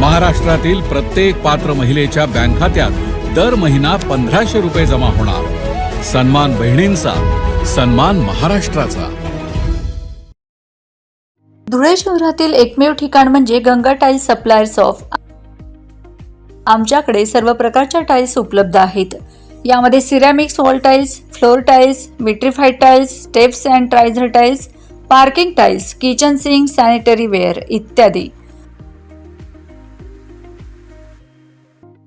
महाराष्ट्रातील प्रत्येक पात्र महिलेच्या बँक खात्यात दर महिना पंधराशे रुपये जमा होणार. सन्मान बहिणींचा सन्मान महाराष्ट्राचा. धुळे शहरातील एकमेव ठिकाण म्हणजे गंगा टाईल्स सप्लायर्स ऑफ आमच्याकडे सर्व प्रकारच्या टाईल्स उपलब्ध आहेत. यामध्ये ceramics wall tiles floor tiles vitrified tiles steps and riser tiles parking tiles kitchen sink sanitary ware इत्यादी.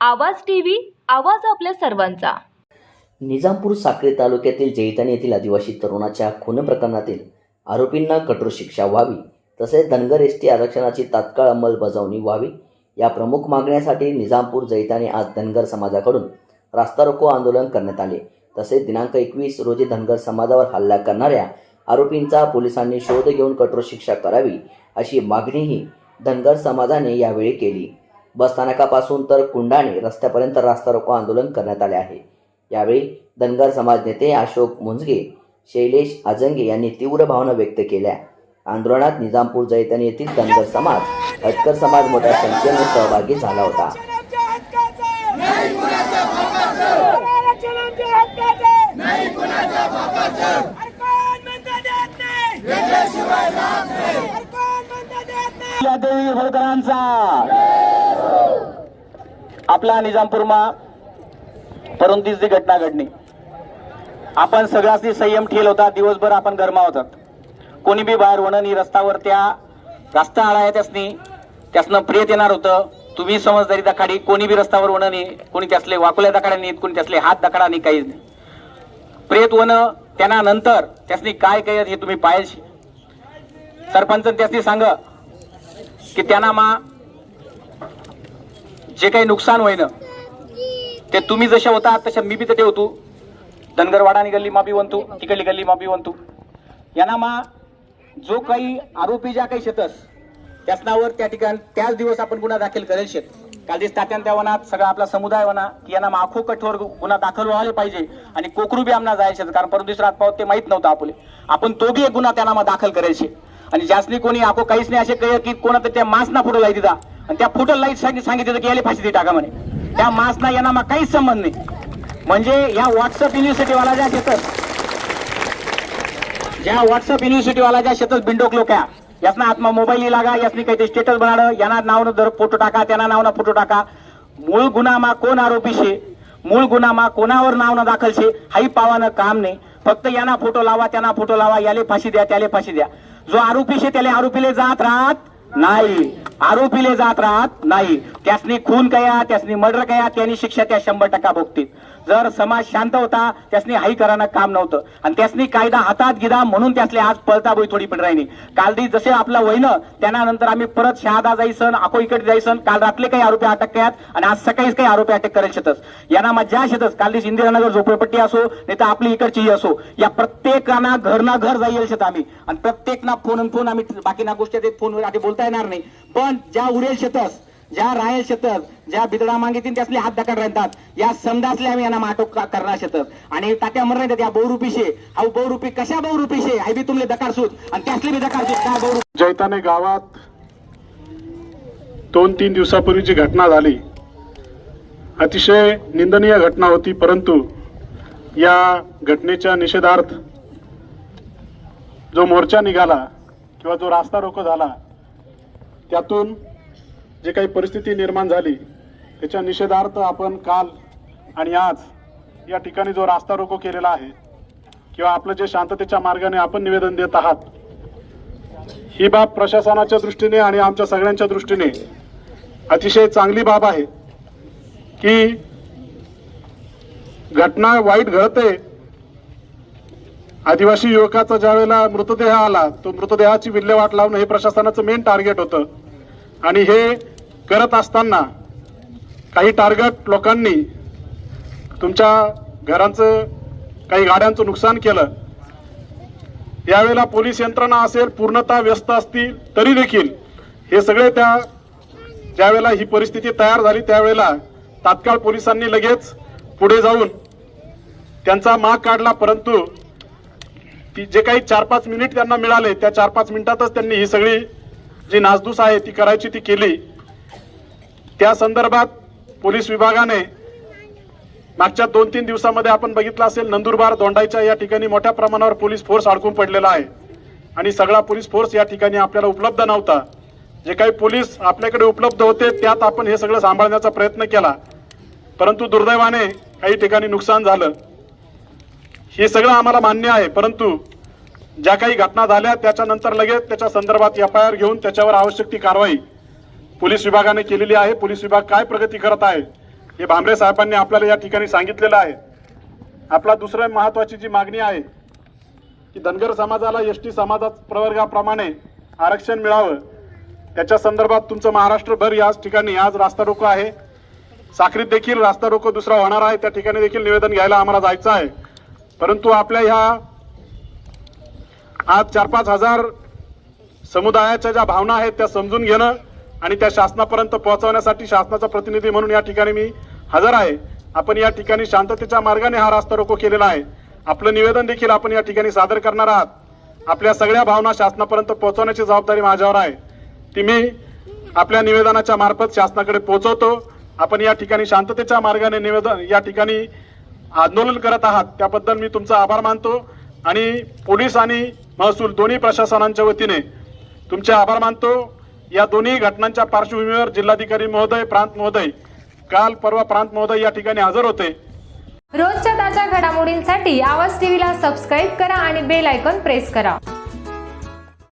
Awaaz T V Awaaz आपल्या सर्वांचा. निजामपूर साक्री तालुक्यातील जैतानी येथील आदिवासी तरुणाच्या खून प्रकरणातील आरोपींना कठोर शिक्षा व्हावी तसेच धनगर एस टी आरक्षणाची तात्काळ अंमलबजावणी व्हावी या प्रमुख मागण्यासाठी निजामपूर जैतानी आज धनगर समाजाकडून रास्ता रोको आंदोलन करण्यात आले. तसेच दिनांक एकवीस रोजी धनगर समाजावर हल्ला करणाऱ्या आरोपींचा पोलिसांनी शोध घेऊन कठोर शिक्षा करावी अशी मागणीही धनगर समाजाने यावेळी केली. बसस्थानकापासून तर कुंडाणे रस्त्यापर्यंत रास्ता रोको आंदोलन करण्यात आले आहे. यावेळी धनगर समाज नेते अशोक मुंजगे शैलेश आजंगे यांनी तीव्र भावना व्यक्त केल्या. आंदोलनात निजामपूर जैतन येथील धनगर समाज हटकर समाज मोठ्या संख्येने सहभागी झाला होता. आपला निजामपूरमा परंतीच ती घटना घडली. आपण सगळ्याची संयम ठेल होता दिवसभर आपण गरमा होतात कोणी बी बाहेर होणं नाही रस्त्यावर त्या रस्ता आळा आहे त्यासनी त्यासनं प्रियत येणार होतं. तुम्ही समजदारी दाखाडी कोणी बी रस्त्यावर होणं नाही कोणी त्यासले वाकुल्या दाखाडा नाहीत कोणी त्यासले हात दाखाडा नाही काहीच नाही. प्रेत होणं त्यांना नंतर त्यासनी काय काय हे तुम्ही पाहिजे सरपंच त्यासनी सांग की त्यांना मा जे काही नुकसान होईन ते तुम्ही जशा होता तशा मी बी तर होतो. धनगरवाडानी गल्ली माफी बनतो तिकडली गल्ली माफी बनतो यांना मा जो काही आरोपी ज्या काही शेतस त्याच नावावर त्या ठिकाण त्याच दिवस आपण गुन्हा दाखल करेल शेत. काल दिस तात्यान वनात सगळा आपला समुदाय वना की यांना माखो कठोर गुन्हा दाखल व्हायला पाहिजे आणि कोकरू बी आमना जायचे कारण परत दुसरा पावत ते माहीत नव्हतं आपले. आपण तो बी एक गुन्हा त्यांना दाखल करायचे आणि जास्ती कोणी आको काहीच नाही असे कळ की कोणा त्या मास ना पुढे लाई आणि त्या फोटो लाइट सांगितलं की याला फाशी दे टाका म्हणे. त्या मास ना यांना मग काहीच संबंध नाही. म्हणजे या व्हॉट्सअप युनिव्हर्सिटीवाला ज्या शेतस ज्या व्हॉट्सअप युनिव्हर्सिटीवाला ज्या शेतस बिंडोक लोक आहे यासना आत्मा मोबाईल लागा यासनी काही ते स्टेटस बनाड यांना नावनं दर फोटो टाका त्यांना नावना फोटो टाका. मूळ गुन्हामा कोण आरोपी शे? मूळ गुन्हामा कोणावर नाव न दाखल शे? हाही पावानं काम नाही. फक्त यांना फोटो लावा त्यांना फोटो लावा याले फाशी द्या त्याले फाशी द्या. जो आरोपी शे त्याले आरोपीले जात राहत नाही. आरोपीले जात राहत नाही. त्यासनी खून कया त्यासनी मर्डर कया त्यांनी शिक्षा त्या शंभर टक्का भोगतील. जर समाज शांत होता त्यासनी हाई करायला काम नव्हतं. आणि त्यासनी कायदा हातात घेदा म्हणून त्यासले आज पळता बोई थोडी पण राहिली. कालदी जसे आपलं वयनं त्यानंतर आम्ही परत शहादा जायसन आको इकडे जायसन काल रातले काही आरोपी अटक कयात आणि आज सकाळीच काही आरोपी अटक करेल शेतस. यांना मज्जा शेतस. कालदीच इंदिरानगर झोपडपट्टी असो नाही तर आपली इकडचीही असो. या प्रत्येकाना घरना घर जाईल शेत आम्ही. आणि प्रत्येकना फोन फोन आम्ही बाकीना गोष्टी फोनवर आधी बोलता येणार नाही. पण पण ज्या उरेल शेतस ज्या रायल शेतस ज्या बिदडा मागितीन त्यासले हात दाखल राहतात. या समजासले आम्ही यांना माटो करणार शेतस. आणि तात्या म्हणून राहतात या बहुरूपीशे. हा बहुरूपी कशा बहुरूपीशे? आई बी तुमले दकार सूत आणि त्यासले बी दकार सूत काय बहुरूपी? जैताने गावात दोन तीन दिवसापूर्वी जी घटना झाली. अतिशय निंदनीय घटना होती परंतु या घटनेच्या निषेधार्थ जो मोर्चा निघाला किंवा जो रास्ता रोको झाला त्यातून जे काही परिस्थिती निर्माण झाली त्याच्या निषेधार्थ आपण काल आणि आज या ठिकाणी जो रास्ता रोको केलेला आहे किंवा आपलं जे शांततेच्या मार्गाने आपण निवेदन देत आहात ही बाब प्रशासनाच्या दृष्टीने आणि आमच्या सगळ्यांच्या दृष्टीने अतिशय चांगली बाब आहे की घटना वाईट घडते आदिवासी युवकाचा ज्या वेळेला मृतदेह आला तो मृतदेहाची विल्हेवाट लावणं हे प्रशासनाचं मेन टार्गेट होतं. आणि हे करत असताना काही टार्गेट लोकांनी तुमच्या घरांचं काही गाड्यांचं नुकसान केलं. यावेळेला पोलीस यंत्रणा असेल पूर्णतः व्यस्त असतील तरी देखील हे सगळे त्या ज्यावेळेला ही परिस्थिती तयार झाली त्यावेळेला तात्काळ पोलिसांनी लगेच पुढे जाऊन त्यांचा माग काढला परंतु ती जे काही चार पाच मिनिट त्यांना मिळाले त्या चार पाच मिनिटातच त्यांनी ही सगळी जी नासधूस आहे ती करायची ती केली. त्या संदर्भात पोलीस विभागाने मागच्या दोन तीन दिवसामध्ये आपण बघितलं असेल नंदुरबार दोंडाईच्या या ठिकाणी मोठ्या प्रमाणावर पोलीस फोर्स अडकून पडलेला आहे. आणि सगळा पोलीस फोर्स या ठिकाणी आपल्याला उपलब्ध नव्हता. जे काही पोलीस आपल्याकडे उपलब्ध होते त्यात आपण हे सगळं सांभाळण्याचा प्रयत्न केला. परंतु दुर्दैवाने काही ठिकाणी नुकसान झालं. हे सगळं आम्हाला मान्य आहे परंतु ज्या काही घटना झाल्या त्याच्यानंतर लगेच त्याच्या संदर्भात एफ आय आर घेऊन त्याच्यावर आवश्यक ती कारवाई पोलीस विभागाने केलेली आहे. पोलीस विभाग काय प्रगती करत आहे हे भांबरे साहेबांनी आपल्याला या ठिकाणी सांगितलेलं आहे. आपला दुसऱ्या महत्वाची जी मागणी आहे की धनगर समाजाला एस टी समाजात प्रवर्गाप्रमाणे आरक्षण मिळावं. त्याच्या संदर्भात तुमचं महाराष्ट्रभर याच ठिकाणी आज रास्ता रोको आहे. साखरीत देखील रास्ता रोको दुसरा होणार आहे. त्या ठिकाणी देखील निवेदन घ्यायला आम्हाला जायचं आहे. परंतु आपल्या ह्या आज चार पाच हजार समुदायाच्या ज्या भावना आहेत त्या समजून घेणं आणि त्या शासनापर्यंत पोहोचवण्यासाठी शासनाचा प्रतिनिधी म्हणून या ठिकाणी मी हजर आहे. आपण या ठिकाणी शांततेच्या मार्गाने हा रास्ता रोको केलेला आहे. आपलं निवेदन देखील आपण या ठिकाणी सादर करणार आहात. आपल्या सगळ्या भावना शासनापर्यंत पोहोचवण्याची जबाबदारी माझ्यावर आहे. ती मी आपल्या निवेदनाच्या मार्फत शासनाकडे पोहोचवतो. आपण या ठिकाणी शांततेच्या मार्गाने निवेदन या ठिकाणी आंदोलन करत आहात. त्याबद्दल मी तुमचा आभार मानतो आणि पोलीस आणि महसूल दोन्ही प्रशासनांच्या वतीने. तुमचे आभार मानतो. या दोन्ही घटनांच्या पार्श्वभूमीवर जिल्हाधिकारी महोदय प्रांत महोदय काल परवा प्रांत महोदय या ठिकाणी हजर होते. रोजच्या ताज्या घडामोडींसाठी आवाज टीव्हीला सबस्क्राईब करा आणि बेल आयकॉन प्रेस करा.